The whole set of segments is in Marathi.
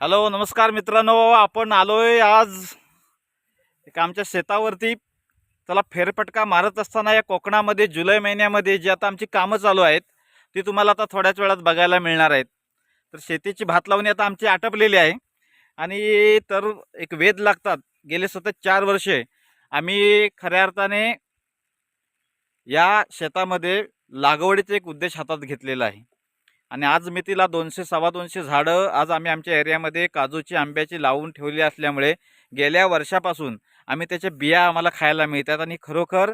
हॅलो नमस्कार मित्रांनो आपण आलोय आज एक आमच्या शेतावरती. त्याला फेरफटका मारत असताना या कोकणामध्ये जुलै महिन्यामध्ये जी आता आमची कामं चालू आहेत ती तुम्हाला आता थोड्याच वेळात बघायला मिळणार आहेत. तर शेतीची भात लावणी आता आमची आटपलेली आहे. आणि तर एक वेध लागतात. गेले सतत चार वर्षे आम्ही खऱ्या अर्थाने या शेतामध्ये लागवडीचा एक उद्देश हातात घेतलेला आहे. आणि आज मी तिला दोनशे सव्वा दोनशे झाडं आज आम्ही आमच्या एरियामध्ये काजूची आंब्याची लावून ठेवली असल्यामुळे गेल्या वर्षापासून आम्ही त्याच्या बिया आम्हाला खायला मिळतात आणि खरोखर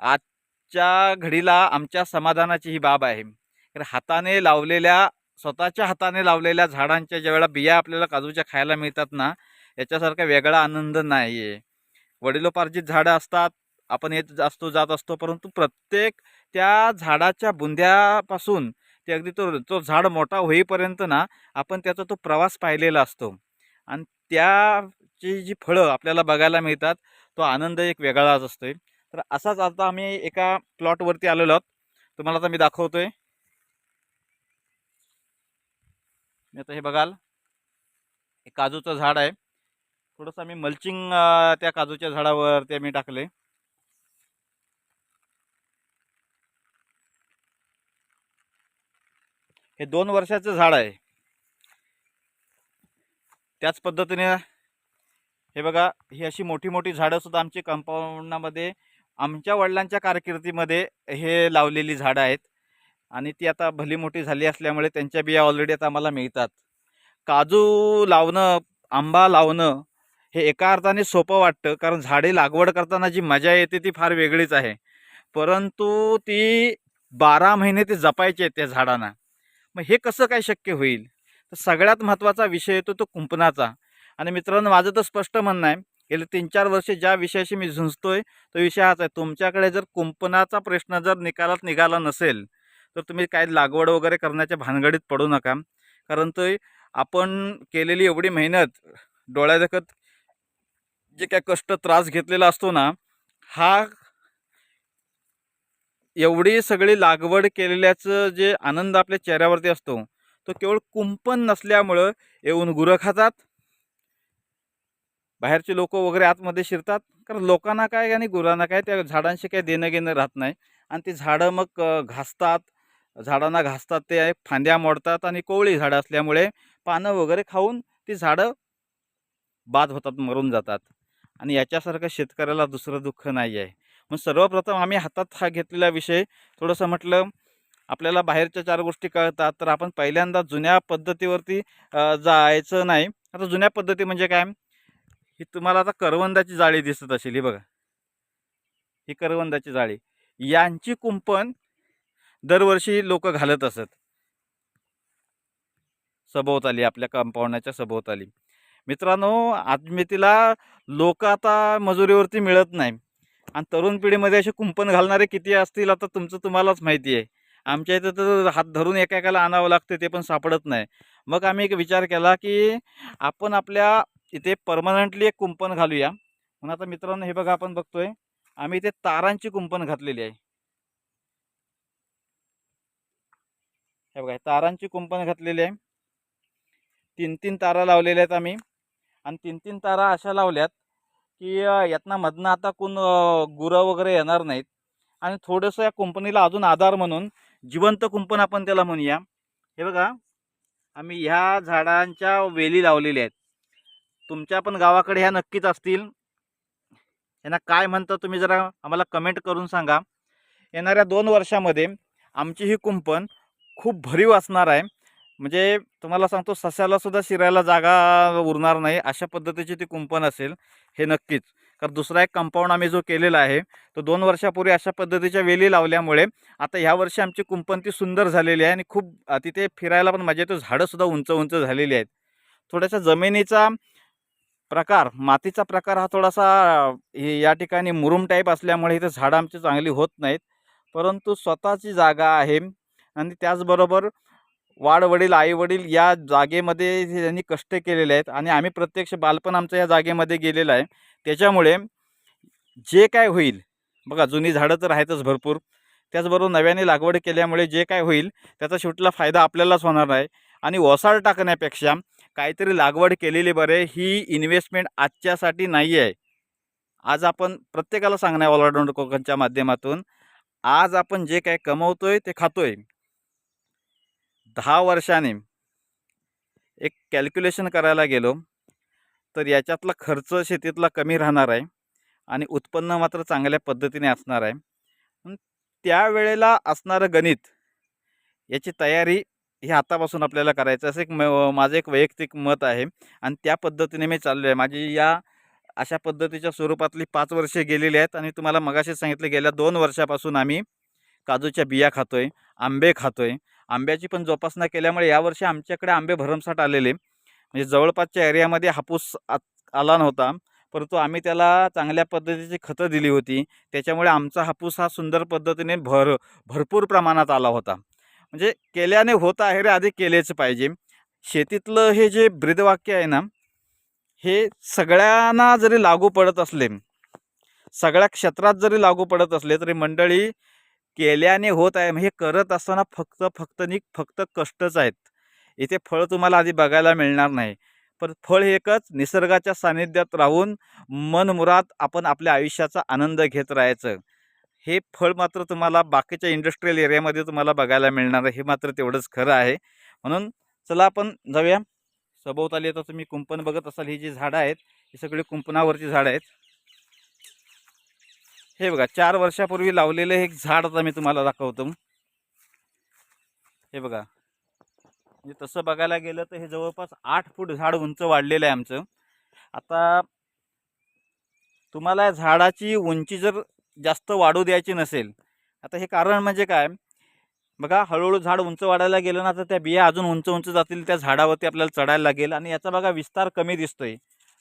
आजच्या घडीला आमच्या समाधानाची ही बाब आहे. कारण हाताने लावलेल्या स्वतःच्या हाताने लावलेल्या झाडांच्या ज्यावेळेला बिया आपल्याला काजूच्या खायला मिळतात ना याच्यासारखा वेगळा आनंद नाही आहे वडिलोपार्जित झाडं असतात आपण येत असतो जात असतो परंतु प्रत्येक त्या झाडाच्या बुंद्यापासून ते अगदी तो तो झाड मोठा होईपर्यंत ना आपण त्याचा तो प्रवास पाहिलेला असतो. आणि त्याची जी फळं आपल्याला बघायला मिळतात तो आनंद एक वेगळाच असतो तर असाच आता आम्ही एका प्लॉटवरती आलेलो आहोत. तुम्हाला आता मी दाखवतो आहे मी आता हे बघाल. हे काजूचं झाड आहे. थोडंसं आम्ही मल्चिंग त्या काजूच्या झाडावरती आम्ही टाकले हे दोन वर्षाचं झाड आहे. त्याच पद्धतीने हे बघा ही अशी मोठी मोठी झाडंसुद्धा आमची कंपाऊंडामध्ये आमच्या वडिलांच्या कारकिर्दीमध्ये हे लावलेली झाडं आहेत. आणि ती आता भली मोठी झाली असल्यामुळे त्यांच्या बिया ऑलरेडी आता आम्हाला मिळतात. काजू लावणं आंबा लावणं हे एका अर्थाने सोपं वाटतं कारण झाडे लागवड करताना जी मजा येते ती फार वेगळीच आहे. परंतु ती बारा महिने ते जपायचे आहेत त्या झाडांना. मग हे कसं काय शक्य होईल? तर सगळ्यात महत्त्वाचा विषय येतो तो कुंपणाचा. आणि मित्रांनो माझं तर स्पष्ट म्हणणं आहे गेले तीन चार वर्ष ज्या विषयाशी मी झुंजतोय तो विषय हाच आहे. तुमच्याकडे जर कुंपणाचा प्रश्न जर निकालात निघाला नसेल तर तुम्ही काय लागवड वगैरे करण्याच्या भानगडीत पडू नका. कारण तो आपण केलेली एवढी मेहनत डोळ्यादेखत जे काय कष्ट त्रास घेतलेला असतो ना हा एवढी सगळी लागवड केलेल्याचं जे आनंद आपल्या चेहऱ्यावरती असतो तो केवळ कुंपण नसल्यामुळं येऊन गुरं खातात बाहेरचे लोक वगैरे आतमध्ये शिरतात. कारण लोकांना काय आणि गुरांना काय त्या झाडांशी काही देणं घेणं राहत नाही. आणि ती झाडं मग घासतात. झाडांना घासतात ते फांद्या मोडतात आणि कोवळी झाडं असल्यामुळे पानं वगैरे खाऊन ती झाडं बाद होतात मरून जातात. आणि याच्यासारखं शेतकऱ्याला दुसरं दुःख नाही आहे मग सर्वप्रथम आम्ही हातात हा घेतलेला विषय थोडंसं म्हटलं आपल्याला बाहेरच्या चार गोष्टी कळतात तर आपण पहिल्यांदा जुन्या पद्धतीवरती जायचं नाही. आता जुन्या पद्धती म्हणजे काय? ही तुम्हाला आता करवंदाची जाळी दिसत असेल ही बघा. ही करवंदाची जाळी. यांची कुंपण दरवर्षी लोक घालत असत. सभोवताली आपल्या कंपाऊंडाच्या सभोवताली. मित्रांनो आजमितीला लोक आता मजुरीवरती मिळत नाही. आणि तरुण पिढीमध्ये असे कुंपण घालणारे किती असतील आता तुमचं तुम्हालाच माहिती आहे. आमच्या इथं तर हात धरून एकाएकाला आणावं लागतं ते पण सापडत नाही. मग आम्ही एक विचार केला की आपण आपल्या इथे परमनंटली एक कुंपण घालूया. म्हणून आता मित्रांनो हे बघा आपण बघतोय आम्ही इथे तारांची कुंपण घातलेली आहे. हे बघा तारांची कुंपण घातलेली आहे. तीन तीन तारा लावलेल्या आहेत आम्ही. आणि तीन तीन तारा अशा लावल्यात की यातनामधनं यातनं मधनं आता कोण गुरं वगैरे येणार नाहीत. आणि थोडंसं या कुंपणीला अजून आधार म्हणून जिवंत कुंपण आपण त्याला म्हणूया. हे बघा आम्ही ह्या झाडांच्या वेली लावलेल्या आहेत. तुमच्या पण गावाकडे ह्या नक्कीच असतील. यांना काय म्हणतं तुम्ही जरा आम्हाला कमेंट करून सांगा. येणाऱ्या दोन वर्षामध्ये आमची ही कुंपण खूप भरीव असणार आहे. म्हणजे तुम्हाला सांगतो सस्याला सुद्धा शिरायला जागा उरणार नाही अशा पद्धतीची ती कुंपण असेल. हे नक्कीच. कारण दुसरा एक कंपाऊंड आम्ही जो केलेला आहे तो दोन वर्षापूर्वी अशा पद्धतीच्या वेली लावल्यामुळे आता ह्या वर्षी आमची कुंपणती सुंदर झालेली आहे आणि खूप तिथे फिरायला पण मजा येतो झाडंसुद्धा उंच उंच झालेली आहेत. थोड्याशा जमिनीचा प्रकार मातीचा प्रकार हा थोडासा हे या ठिकाणी मुरुम टाईप असल्यामुळे इथे झाडं आमची चांगली होत नाहीत. परंतु स्वतःची जागा आहे आणि त्याचबरोबर वाडवडील आईवडील या जागेमध्ये त्यांनी कष्ट केलेले आहेत आणि आम्ही प्रत्यक्ष बालपण आमचं या जागेमध्ये गेलेलं आहे. त्याच्यामुळे जे काय होईल बघा जुनी झाडं तर आहेतच भरपूर त्याचबरोबर नव्याने लागवड केल्यामुळे जे काय होईल त्याचा शेवटला फायदा आपल्यालाच होणार आहे. आणि ओसाड टाकण्यापेक्षा काहीतरी लागवड केलेली बरे ही इन्व्हेस्टमेंट आजच्यासाठी नाही आहे आज आपण प्रत्येकाला सांगणार ऑलराऊंडर कोकणच्या माध्यमातून. आज आपण जे काय कमवतोय ते खातोय. दहा वर्षाने एक कॅल्क्युलेशन करायला गेलो तर याच्यातला खर्च शेतीतला कमी राहणार आहे आणि उत्पन्न मात्र चांगल्या पद्धतीने असणार आहे. त्यावेळेला असणारं गणित याची तयारी ही आतापासून आपल्याला करायचं असं एक म माझं एक वैयक्तिक मत आहे आणि त्या पद्धतीने मी चाललो आहे माझी या अशा पद्धतीच्या स्वरूपातली पाच वर्षे गेलेली आहेत आणि तुम्हाला मगाशी सांगितलं गेल्या दोन वर्षापासून आम्ही काजूच्या बिया खातो आहे आंबे खातो आहे आंब्याची पण जोपासना केल्यामुळे यावर्षी आमच्याकडे आंबे भरमसाठ आलेले. म्हणजे जवळपासच्या एरियामध्ये हापूस आ- आला नव्हता. परंतु आम्ही त्याला चांगल्या पद्धतीची खतं दिली होती. त्याच्यामुळे आमचा हापूस हा सुंदर पद्धतीने भर भरपूर प्रमाणात आला होता. म्हणजे केल्याने होत आहे रे आधी केलेच पाहिजे. शेतीतलं हे जे ब्रीदवाक्य आहे ना हे सगळ्यांना जरी लागू पडत असले सगळ्या क्षेत्रात जरी लागू पडत असले तरी मंडळी केल्याने होत आहे. हे करत असताना फक्त फक्त नि फक्त कष्टच आहेत. इथे फळ तुम्हाला आधी बघायला मिळणार नाही. पण फळ हे एकच निसर्गाच्या सानिध्यात राहून मनमुरात आपण आपल्या आयुष्याचा आनंद घेत राहायचं. हे फळ मात्र तुम्हाला बाकीच्या इंडस्ट्रीयल एरियामध्ये तुम्हाला बघायला मिळणार आहे. हे मात्र तेवढंच खरं आहे. म्हणून चला आपण जाऊया. सभोवताली आता तुम्ही कुंपण बघत असाल. ही जी झाडं आहेत ही सगळी कुंपणावरची झाडं आहेत. हे बघा चार वर्षापूर्वी लावलेलं एक झाड आता मी तुम्हाला दाखवतो. हे बघा. म्हणजे तसं बघायला गेलं तर हे जवळपास आठ फूट झाड उंच वाढलेलं आहे आमचं. आता तुम्हाला झाडाची उंची जर जास्त वाढू द्यायची नसेल आता हे कारण म्हणजे काय? बघा हळूहळू झाड उंच वाढायला गेलं ना तर त्या बिया अजून उंच उंच जातील त्या झाडावरती आपल्याला चढायला लागेल आणि याचा बघा विस्तार कमी दिसतोय.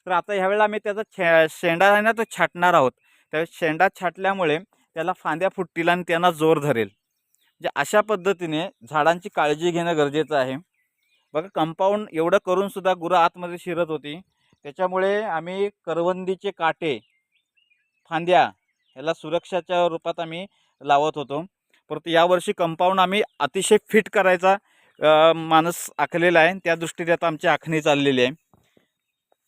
तर आता ह्यावेळेला आम्ही त्याचा छे शेंडा आहे ना तो छाटणार आहोत. त्या शेंडा छाटल्यामुळे त्याला फांद्या फुटतील आणि त्यांना जोर धरेल. म्हणजे अशा पद्धतीने झाडांची काळजी घेणं गरजेचं आहे. बघा कंपाऊंड एवढं करूनसुद्धा गुरं आतमध्ये शिरत होती. त्याच्यामुळे आम्ही करवंदीचे काटे फांद्या ह्याला सुरक्षाच्या रूपात आम्ही लावत होतो. परंतु यावर्षी कंपाऊंड आम्ही अतिशय फिट करायचा माणूस मानस आखलेला आहे. त्या दृष्टीने आता आमची आखणी चाललेली आहे.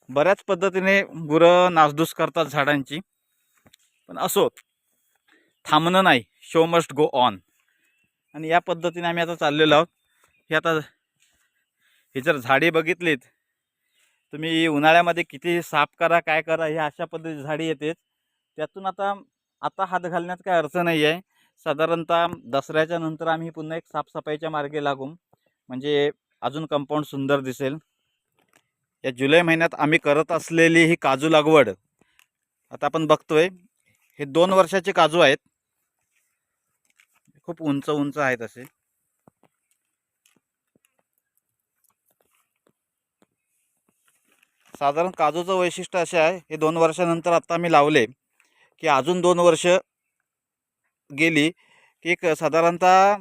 बऱ्याच पद्धतीने गुरं नासधूस करतात झाडांची. पण असो थांबणं नाही. शो मस्ट गो ऑन आणि या पद्धतीने आम्ही आता चाललेलो आहोत. हे आता ही जर झाडे बघितलीत तुम्ही उन्हाळ्यामध्ये किती साफ करा काय करा हे अशा पद्धतीची झाडी येते त्यातून आता आता हात घालण्यात काय अर्थ नाही आहे. साधारणतः दसऱ्याच्या नंतर आम्ही पुन्हा एक साफसफाईच्या मार्गे लागू. म्हणजे अजून कंपाऊंड सुंदर दिसेल. या जुलै महिन्यात आम्ही करत असलेली ही काजू लागवड आता आपण बघतोय. हे दोन वर्षाचे काजू आहेत. खूप उंच उंच आहेत असे. साधारण काजूचं वैशिष्ट्य असे आहे हे दोन वर्षानंतर आत्ता मी लावले की अजून दोन वर्ष गेली की एक साधारणतः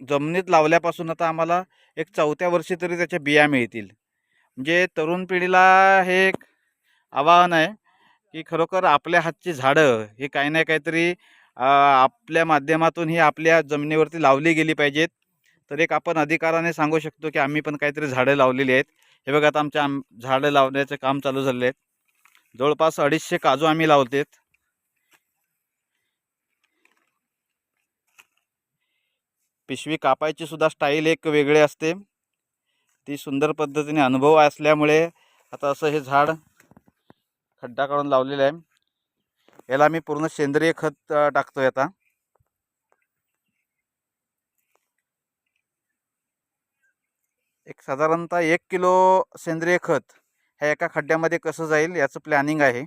जमिनीत लावल्यापासून आता आम्हाला एक चौथ्या वर्षी तरी त्याच्या बिया मिळतील. म्हणजे तरुण पिढीला हे एक आवाहन आहे की खरोखर आपल्या हातची झाडं ही काही ना काहीतरी आपल्या माध्यमातून ही आपल्या जमिनीवरती लावली गेली पाहिजेत. तर एक आपण अधिकाराने सांगू शकतो की आम्ही पण काहीतरी झाडं लावलेली आहेत. हे बघा आता आमच्या आम झाडं लावण्याचं काम चालू झाले आहेत जवळपास अडीचशे काजू आम्ही लावतेत. पिशवी कापायची सुद्धा स्टाईल एक वेगळी असते. ती सुंदर पद्धतीने अनुभव असल्यामुळे आता असं हे झाड खड्डा काढून लावलेला आहे. याला मी पूर्ण सेंद्रिय खत टाकतोय आता. एक साधारणतः एक किलो सेंद्रिय खत ह्या एका खड्ड्यामध्ये कसं जाईल याचं प्लॅनिंग आहे.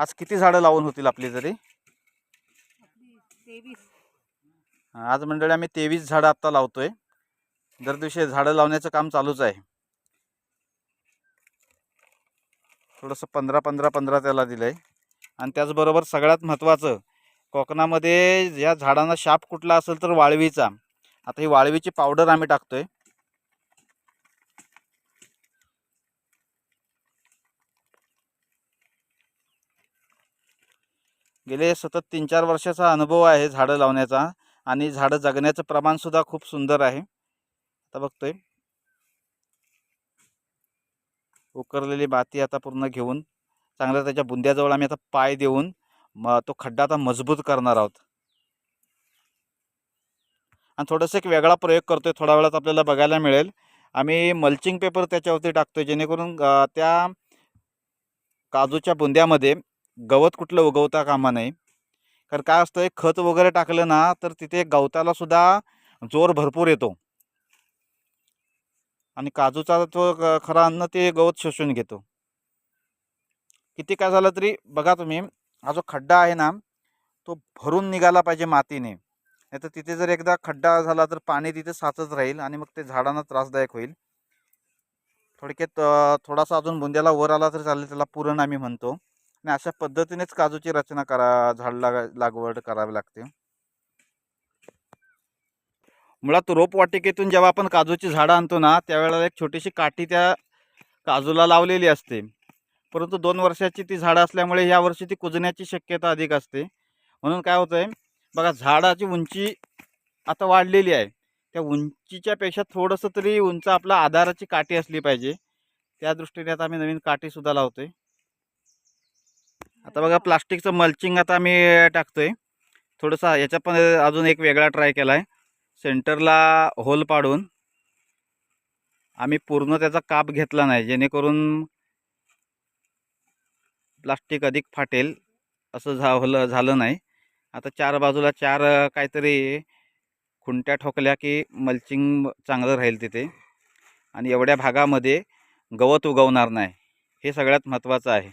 आज किती झाडं लावून होतील आपली तरी तेवीस. आज मंडळी आम्ही तेवीस झाडं आत्ता लावतो आहे दर दिवशी झाडं लावण्याचं काम चालूच आहे. थोडंसं पंधरा पंधरा पंधरा त्याला दिलं आहे आणि त्याचबरोबर सगळ्यात महत्त्वाचं कोकणामध्ये या झाडांना शाप कुठला असेल तर वाळवीचा. आता ही वाळवीची पावडर आम्ही टाकतो आहे गेले सतत तीन चार वर्षाचा अनुभव आहे झाडं लावण्याचा. आणि झाडं जगण्याचं प्रमाणसुद्धा खूप सुंदर आहे. आता बघतोय. उकरलेली माती आता पूर्ण घेऊन चांगल्या त्याच्या बुंद्याजवळ आम्ही आता पाय देऊन म तो खड्डा आता मजबूत करणार आहोत. आणि थोडंसं एक वेगळा प्रयोग करतोय थोड्या वेळात आपल्याला बघायला मिळेल. आम्ही मल्चिंग पेपर त्याच्यावरती टाकतोय जेणेकरून त्या काजूच्या बुंद्यामध्ये गवत कुठलं उगवता कामा नये. कारण काय असतं खत वगैरे टाकलं ना तर तिथे गवताला सुद्धा जोर भरपूर येतो. आणि काजूचा तो खरा अन्न ते गवत शोषून घेतो. किती काय झालं तरी बघा तुम्ही हा जो खड्डा आहे ना तो भरून निघाला पाहिजे मातीने. नाही तर तिथे जर एकदा खड्डा झाला तर पाणी तिथे साचत राहील आणि मग ते झाडांना त्रासदायक होईल. थोडक्यात थोडासा अजून बुंद्याला वर आला तर चालेल त्याला पुरण आम्ही म्हणतो. आणि अशा पद्धतीनेच काजूची रचना करा झाड लाग लागवड करावी लागते. मुळात रोपवाटिकेतून जेव्हा आपण काजूची झाडं आणतो ना त्यावेळेला एक छोटीशी काठी त्या काजूला लावलेली असते. परंतु दोन वर्षाची ती झाडं असल्यामुळे या वर्षी ती कुजण्याची शक्यता अधिक असते. म्हणून काय होतं आहे बघा झाडाची उंची आता वाढलेली आहे. त्या उंचीच्या पेक्षा थोडंसं तरी उंच आपला आधाराची काठी असली पाहिजे. त्या दृष्टीने आता आम्ही नवीन काठीसुद्धा लावतोय. आता बघा प्लास्टिकचं मल्चिंग आता आम्ही टाकतोय. थोडंसं याचा पण अजून एक वेगळा ट्राय केला आहे सेंटरला होल पाडून आम्ही पूर्ण त्याचा काप घेतला नाही जेणेकरून प्लास्टिक अधिक फाटेल असं झालं झालं नाही. आता चार बाजूला चार काहीतरी खुंट्या ठोकल्या की मल्चिंग चांगलं राहील तिथे. आणि एवढ्या भागामध्ये गवत उगवणार नाही. हे सगळ्यात महत्त्वाचं आहे.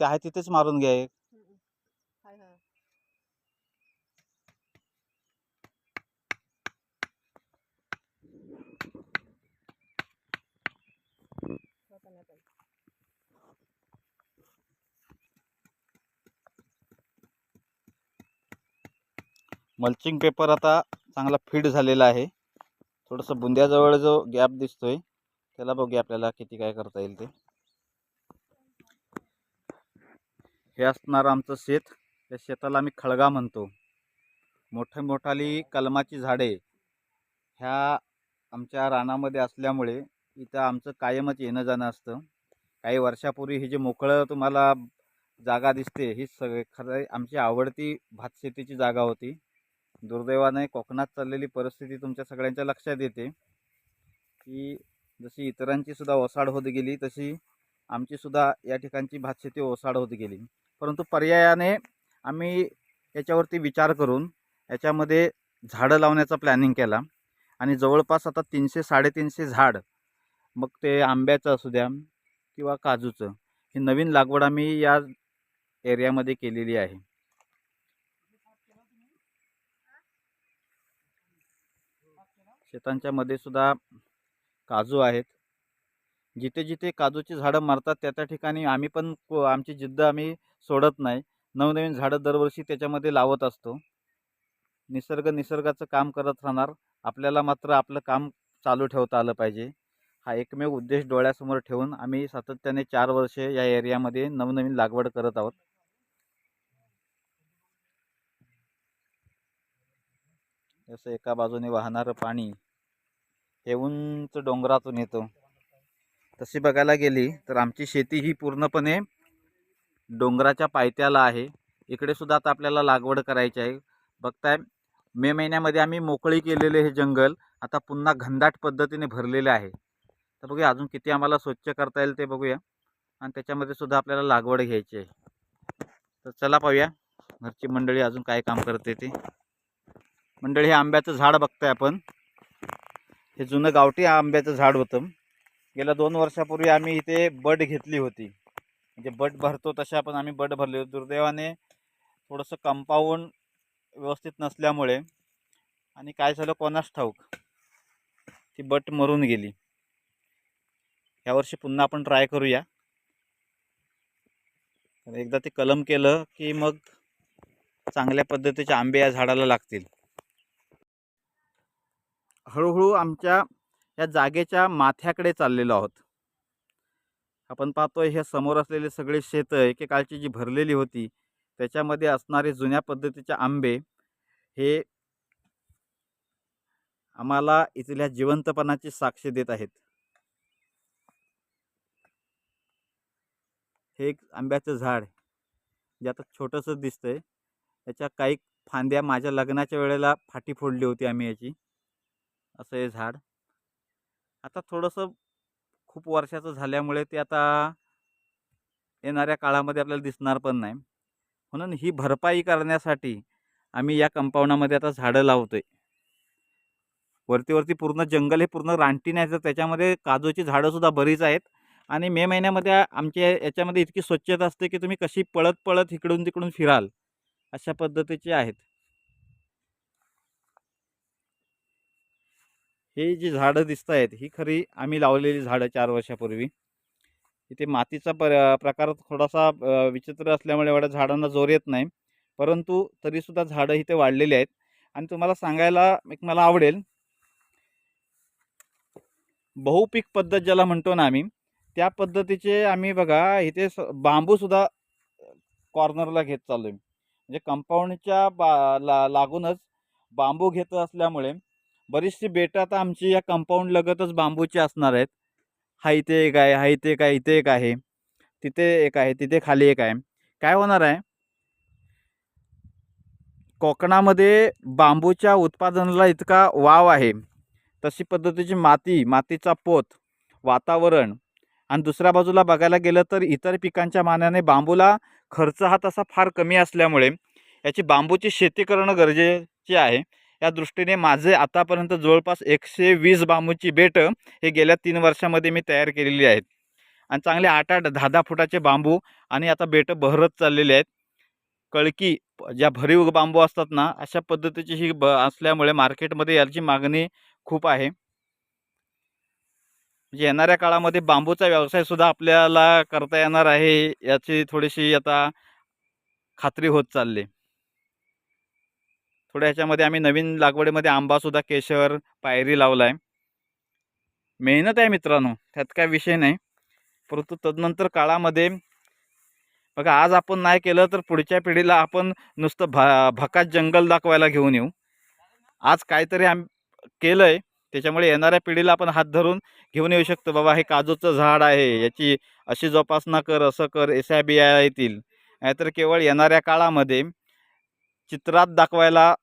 तिथे आहे तिथेच मारून घ्या एक. मल्चिंग पेपर आता चांगला फिट झालेला आहे. थोडंसं बुंद्याजवळ जो गॅप दिसतोय त्याला बघूया आपल्याला किती काय करता येईल ते. हे असणार आमचं शेत. त्या शेताला आम्ही खळगा म्हणतो. मोठे मोठाली कलमाची झाडे ह्या आमच्या रानामध्ये असल्यामुळे इथं आमचं कायमच येणं जाणं असतं. काही वर्षापूर्वी ही जी मोकळं तुम्हाला जागा दिसते ही सगळे खरं आमची आवडती भातशेतीची जागा होती. दुर्दैवाने कोकणात चाललेली परिस्थिती तुमच्या सगळ्यांच्या लक्षात येते. की जशी इतरांची सुद्धा ओसाड होत गेली तशी आमची सुद्धा या ठिकाणची भातशेती ओसाड होत गेली. परंतु पर्यायाने आम्ही याच्यावरती विचार करून याच्यामध्ये झाडं लावण्याचा प्लॅनिंग केला. आणि जवळपास आता तीनशे साडेतीनशे झाड मग ते आंब्याचं असू द्या किंवा काजूचं ही नवीन लागवड आम्ही या एरियामध्ये केलेली आहे. शेतांच्या मध्ये सुद्धा काजू आहेत. जिथे जिथे काजूची झाडं मारतात त्या त्या ठिकाणी आम्ही पण आमची जिद्द आम्ही सोडत नाही. नवनवीन झाडं दरवर्षी त्याच्यामध्ये लावत असतो. निसर्ग निसर्गाचं काम करत राहणार. आपल्याला मात्र आपलं काम चालू ठेवता आलं पाहिजे. हा एकमेव उद्देश डोळ्यासमोर ठेवून आम्ही सातत्याने चार वर्षे या एरियामध्ये नवनवीन लागवड करत आहोत. जसं एका बाजूने वाहणारं पाणी हे उंच डोंगरातून येतं. तशी बघायला गेली तर आमची शेती ही पूर्णपणे डोंगराच्या पायथ्याला आहे. इकडे सुद्धा आता आपल्याला लागवड करायची आहे. बघताय मे महिन्यामध्ये आम्ही मोकळी केलेले हे जंगल आता पुन्हा घनदाट पद्धतीने भरलेले आहे. तर बघूया अजून किती आम्हाला स्वच्छ करता येईल ते बघूया. आणि त्याच्यामध्ये सुद्धा आपल्याला लागवड घ्यायची आहे. तर चला पाहूया घरची मंडळी अजून काय काम करते ते. मंडळी हे आंब्याचं झाड बघताय आपण. हे जुनं गावठी आंब्याचं झाड होतं. गेल्या दोन वर्षापूर्वी आम्ही इथे बड घेतली होती. म्हणजे बट भरतो तशा पण आम्ही बट भरले होते. दुर्दैवाने थोडंसं कंपाऊंड व्यवस्थित नसल्यामुळे आणि काय झालं कोणास ठाऊक ती बट मरून गेली. यावर्षी पुन्हा आपण ट्राय करूया. एकदा ते कलम केलं की मग चांगल्या पद्धतीचे आंबे या झाडाला लागतील. हळूहळू आमच्या ह्या जागेच्या माथ्याकडे चाललेलो आहोत. आपण पाहतोय हे समोर असलेले सगळे शेतं एकेकाळची जी भरलेली होती त्याच्यामध्ये असणारे जुन्या पद्धतीचे आंबे हे आम्हाला इथल्या जिवंतपणाची साक्ष देत आहेत. हे एक आंब्याचं झाड जे आता छोटंसं दिसतंय. त्याच्या काही फांद्या माझ्या लग्नाच्या वेळेला फाटी फोडली होती आम्ही याची. असं हे झाड. आता थोडंसं खूप वर्षाचं झाल्यामुळे ते आता येणाऱ्या काळामध्ये आपल्याला दिसणार पण नाही. म्हणून ही भरपाई करण्यासाठी आम्ही या कंपाऊंडामध्ये आता झाडं लावतोय. वरती वरती पूर्ण जंगल हे पूर्ण रानटी नाही तर त्याच्यामध्ये काजूची झाडंसुद्धा बरीच आहेत. आणि मे महिन्यामध्ये आमच्या याच्यामध्ये इतकी स्वच्छता असते की तुम्ही कशी पळत पळत इकडून तिकडून फिराल अशा पद्धतीचे आहेत. हे जी झाडं दिसत आहेत ही खरी आम्ही लावलेली झाडं चार वर्षापूर्वी. इथे मातीचा पर प्रकार थोडासा विचित्र असल्यामुळे एवढ्या झाडांना जोर येत नाही. परंतु तरीसुद्धा झाडं इथे वाढलेली आहेत. आणि तुम्हाला सांगायला एक मला आवडेल. बहुपीक पद्धत ज्याला म्हणतो ना आम्ही त्या पद्धतीचे आम्ही बघा इथे स बांबूसुद्धा कॉर्नरला घेत चाललो आहे म्हणजे कंपाऊंडच्या बा ला लागूनच बांबू घेत असल्यामुळे बरीचशी बेटं आता आमची या कंपाऊंड लगतच बांबूची असणार आहेत. हा इथे एक आहे हा इथे एक आहे इथे एक आहे. तिथे एक आहे तिथे खाली एक आहे. काय होणार आहे? कोकणामध्ये बांबूच्या उत्पादनाला इतका वाव आहे. तशी पद्धतीची माती मातीचा पोत वातावरण आणि दुसऱ्या बाजूला बघायला गेलं तर इतर पिकांच्या मानाने बांबूला खर्च हा तसा फार कमी असल्यामुळे याची बांबूची शेती करणं गरजेचे आहे. या दृष्टीने माझे आतापर्यंत जवळपास एकशे वीस बांबूची बेटं हे गेल्या तीन वर्षामध्ये मी तयार केलेली आहेत. आणि चांगले आठ आठ दहा दहा फुटाचे बांबू आणि आता बेटं बहरत चाललेले आहेत. कळकी ज्या भरीव बांबू असतात ना अशा पद्धतीची ही ब असल्यामुळे मार्केटमध्ये याची मागणी खूप आहे. म्हणजे येणाऱ्या काळामध्ये बांबूचा व्यवसायसुद्धा आपल्याला करता येणार आहे याची थोडीशी आता खात्री होत चालली. थोड्या ह्याच्यामध्ये आम्ही नवीन लागवडीमध्ये आंबासुद्धा केशर पायरी लावला आहे मेहनत आहे मित्रांनो त्यात काय विषय नाही. परंतु तदनंतर काळामध्ये बघा आज आपण नाही केलं तर पुढच्या पिढीला आपण नुसतं भा भकात जंगल दाखवायला घेऊन येऊ. आज काहीतरी आम केलं आहे त्याच्यामुळे येणाऱ्या पिढीला आपण हात धरून घेऊन येऊ शकतो. बाबा हे काजूचं झाड आहे याची अशी जोपासना कर असं कर एसा बिया येतील. नाहीतर केवळ येणाऱ्या काळामध्ये चित्रात दाखवायला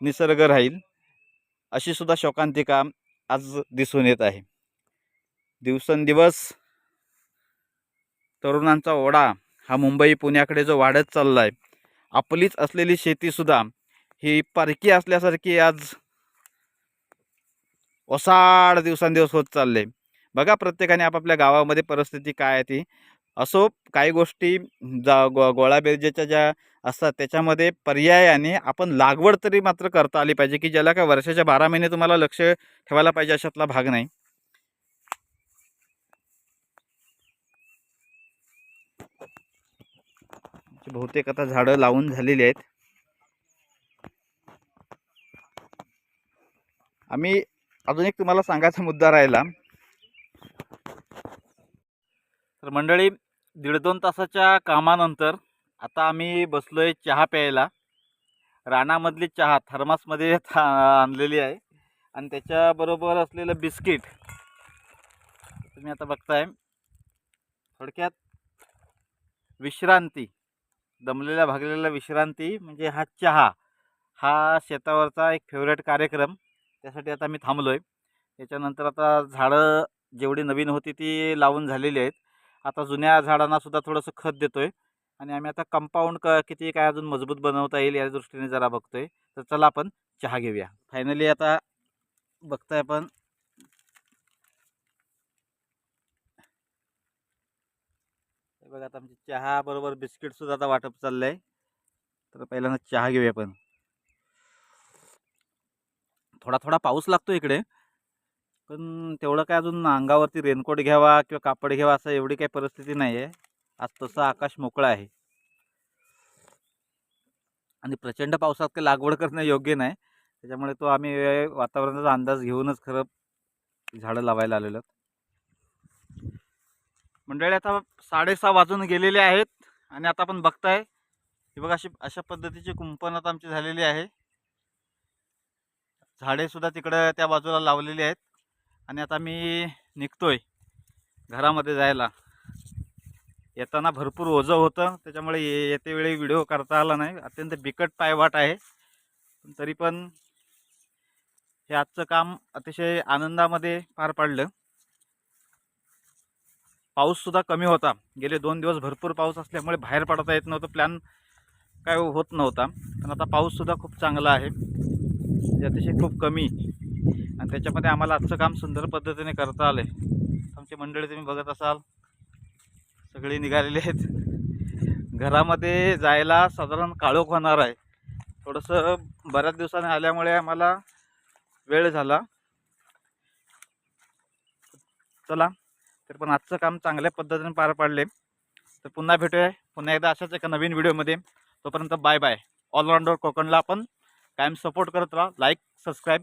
निसर्ग राहील अशी सुद्धा शोकांतिका आज दिसून येत आहे. दिवसेंदिवस तरुणांचा ओढा हा मुंबई पुण्याकडे जो वाढत चालला आहे आपलीच असलेली शेतीसुद्धा ही परकी असल्यासारखी आज ओसाड दिवसांदिवस होत चालले बघा प्रत्येकाने आपापल्या गावामध्ये परिस्थिती काय आहे ती. असो काही गोष्टी जा गो गोळाबेरजेच्या ज्या असतात त्याच्यामध्ये पर्यायाने आपण लागवड तरी मात्र करता आली पाहिजे की ज्याला काय वर्षाच्या बारा महिने तुम्हाला लक्ष ठेवायला पाहिजे अशातला भाग नाही. बहुतेक आता झाडं लावून झालेली आहेत. आम्ही अजून एक तुम्हाला सांगायचा मुद्दा राहिला. तर मंडळी दीड दोन तासाच्या कामानंतर आता आम्ही बसलो आहे चहा प्यायला. रानामधली चहा थर्मासमध्ये आणलेली आहे. आणि त्याच्याबरोबर असलेलं बिस्किट. तुम्ही आता बघताय. थोडक्यात विश्रांती. दमलेल्या भागलेल्या विश्रांती म्हणजे हा चहा. हा शेतावरचा एक फेवरेट कार्यक्रम. त्यासाठी आता मी थांबलो आहे त्याच्यानंतर आता झाडं जेवढी नवीन होती ती लावून झालेली आहेत. आता जुन्या झाडांना सुद्धा थोडंसं खत देतोय. आणि आम्ही आता कंपाऊंड क किती काय अजून मजबूत बनवता येईल या दृष्टीने जरा बघतोय. तर चला आपण चहा घेऊया. फायनली आता बघताय आपण. बघा आता आमची चहा बरोबर बिस्किट सुद्धा आता वाटप चाललंय. तर पहिल्यांदा चहा घेऊया आपण. थोडा थोडा पाऊस लागतो इकडे. पण तेवढं काय अजून अंगावरती रेनकोट घ्यावा किंवा कापड घ्यावा असं एवढी काही परिस्थिती नाही आहे आज तसं आकाश मोकळं आहे. आणि प्रचंड पावसात काही लागवड करणं योग्य नाही. त्याच्यामुळे तो आम्ही वातावरणाचा अंदाज घेऊनच खरं झाडं लावायला आलेलो. मंडळी आता साडेसहा वाजून गेलेले आहेत आणि आता आपण बघताय ही बघा अशी अशा पद्धतीची कुंपण आता आमची झालेली आहे. झाडे सुद्धा तिकडं त्या बाजूला लावलेली आहेत. आणि आता मी निघतोय घरामध्ये जायला. येताना भरपूर ओझं होतं त्याच्यामुळे ये येते वेळी व्हिडिओ करता आला नाही. अत्यंत बिकट पायवाट आहे. पण तरी पण हे आजचं काम अतिशय आनंदामध्ये पार पाडलं. पाऊससुद्धा कमी होता. गेले दोन दिवस भरपूर पाऊस असल्यामुळे बाहेर पडता येत नव्हतं. प्लॅन काय होत नव्हता. पण आता पाऊससुद्धा खूप चांगला आहे. अतिशय खूप कमी. आणि त्याच्यामध्ये आम्हाला आजचं काम सुंदर पद्धतीने करता आलं आहे आमची मंडळी तुम्ही बघत असाल सगळी निघालेली आहेत. घरामध्ये जायला साधारण काळोख होणार आहे. थोडंसं बऱ्याच दिवसाने आल्यामुळे आम्हाला वेळ झाला. चला तर पण आजचं काम चांगल्या पद्धतीने पार पाडले. तर पुन्हा भेटूया. पुन्हा एकदा अशाच एका नवीन व्हिडिओमध्ये. तोपर्यंत बाय बाय. ऑलराऊंडर कोकणला आपण कायम सपोर्ट करत राहा. Like subscribe